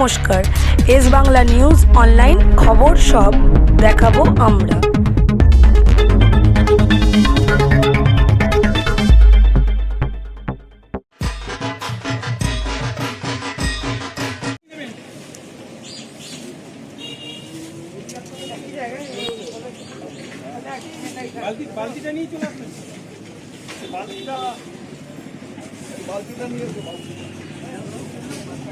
নমস্কার। S Bangla news online খবর সব দেখাবো আমরা। বালতি বালতিটা নিয়ে চলে আসবেন বালতিটা বালতিটা নিয়ে এসো, বালতি। হ্যাঁ,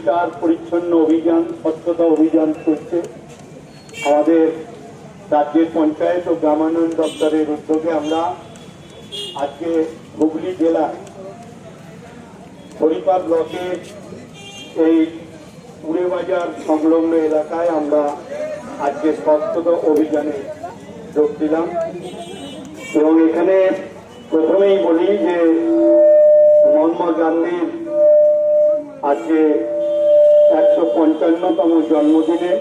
পরিষ্কার, পরিচ্ছন্ন অভিযান, স্বচ্ছতা অভিযান চলছে। আমাদের রাজ্যের পঞ্চায়েত ও গ্রামায়ণ দপ্তরের উদ্যোগে আমরা আজকে হুগলি জেলার হরিপা ব্লকের এই পুরে বাজার সংলগ্ন এলাকায় আমরা আজকে স্বচ্ছতা অভিযানে যোগ দিলাম। এবং এখানে প্রথমেই বলি যে মহাত্মা গান্ধীর আজকে একশো পঞ্চান্নতম জন্মদিনে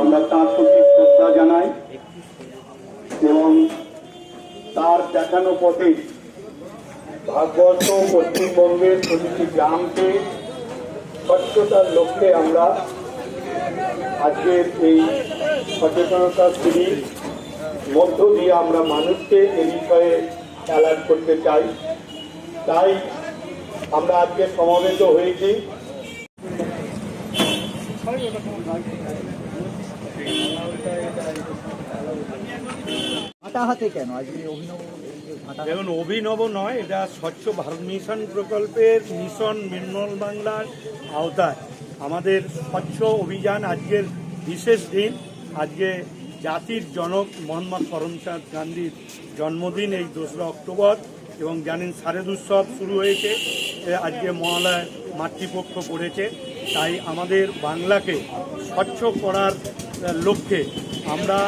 আমরা তার প্রতি শ্রদ্ধা জানাই এবং তার দেখানো পথে ভারতবর্ষ পশ্চিমবঙ্গের প্রতিটি গ্রামকে স্বচ্ছতার লক্ষ্যে আমরা আজকের এই সচেতনতা শিবির মধ্য দিয়ে আমরা মানুষকে এ বিষয়ে অ্যালার্ট করতে চাই। তাই আমরা আজকে সমাবেত হয়েছি। হাতে কেন? অভিনব দেখুন, অভিনব নয়, এটা স্বচ্ছ ভারত মিশন প্রকল্পের মিশন নির্মল বাংলার আওতায়। আমাদের স্বচ্ছ অভিযান আজকের বিশেষ দিন। আজকে জাতির জনক মোহাম্মদ করমচাঁদ গান্ধীর জন্মদিন এই দোসরা অক্টোবর এবং জানেন শারদ উৎসব শুরু হয়েছে। আজকে মহালয় মাতৃপক্ষ পড়েছে তাই আমাদের বাংলাকে স্বচ্ছ করার লক্ষ্যে আমরা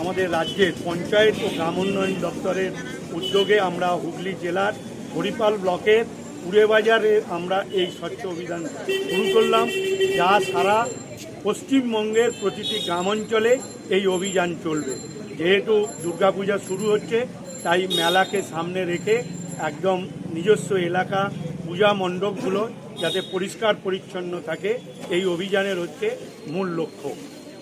আমাদের রাজ্যের পঞ্চায়েত ও গ্রাম উন্নয়ন দপ্তরের উদ্যোগে আমরা হুগলি জেলার হরিপাল ব্লকের পুরেবাজারে আমরা এই স্বচ্ছ অভিযান শুরু করলাম, যা সারা পশ্চিমবঙ্গের প্রতিটি গ্রামাঞ্চলে এই অভিযান চলবে। যেহেতু দুর্গাপূজা শুরু হচ্ছে, তাই মেলাকে সামনে রেখে একদম নিজস্ব এলাকা পূজা মণ্ডপগুলো যাতে পরিষ্কার পরিচ্ছন্ন থাকে, এই অভিযানের হচ্ছে মূল লক্ষ্য।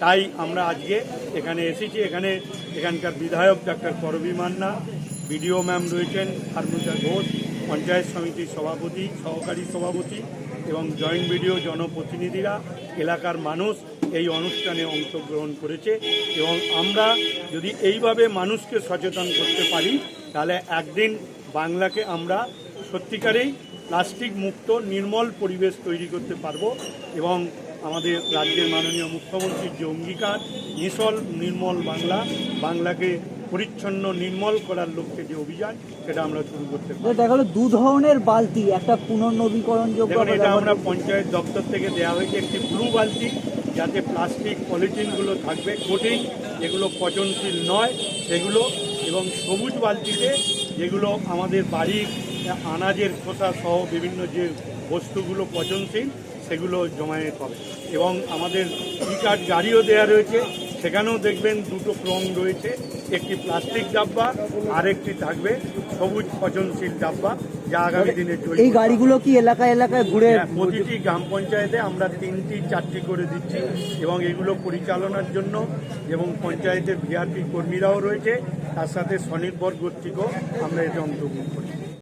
তাই আমরা আজকে এখানে এসেছি। এখানে এখানকার বিধায়ক doctor Karabi Manna, BDO ma'am রয়েছেন হারমুজা ঘোষ, পঞ্চায়েত সমিতির সভাপতি, সহকারী সভাপতি এবং জয়েন্ট বিডিও জনপ্রতিনিধিরা, এলাকার মানুষ এই অনুষ্ঠানে অংশগ্রহণ করেছে এবং আমরা যদি এইভাবে মানুষকে সচেতন করতে পারি, তাহলে একদিন বাংলাকে আমরা সত্যিকারেই প্লাস্টিক মুক্ত নির্মল পরিবেশ তৈরি করতে পারব এবং আমাদের রাজ্যের মাননীয় মুখ্যমন্ত্রীর যে অঙ্গীকার নিসল নির্মল বাংলা বাংলাকে পরিচ্ছন্ন নির্মল করার লক্ষ্যে যে অভিযান সেটা আমরা শুরু করতে পারি দেখা গেলো দু ধরনের বালতি একটা পুনর্নবীকরণযোগ্য এটা আমরা পঞ্চায়েত দপ্তর থেকে দেওয়া হয়েছে একটি ব্লু বালতি যাতে প্লাস্টিক পলিথিনগুলো থাকবে কঠিন যেগুলো পচনশীল নয় সেগুলো এবং সবুজ বালতিতে যেগুলো আমাদের বাড়ির আনাজের খোসা সহ বিভিন্ন যে বস্তুগুলো পচনশীল সেগুলো জমায়েত হবে এবং আমাদের ই কার্ড গাড়িও দেওয়া রয়েছে। সেখানেও দেখবেন দুটো ক্রম রয়েছে। একটি প্লাস্টিক ডাব্বা আর একটি থাকবে সবুজ পচনশীল ডাব্বা যা আগামী দিনে এই গাড়িগুলো কি এলাকায় এলাকায় ঘুরে হ্যাঁ, প্রতিটি গ্রাম পঞ্চায়েতে আমরা তিনটি চারটি করে দিচ্ছি। এবং এগুলো পরিচালনার জন্য এবং পঞ্চায়েতের ভিআরপি কর্মীরাও রয়েছে। তার সাথে স্বনির্ভর গোষ্ঠীকেও আমরা এতে অংশগ্রহণ করছি।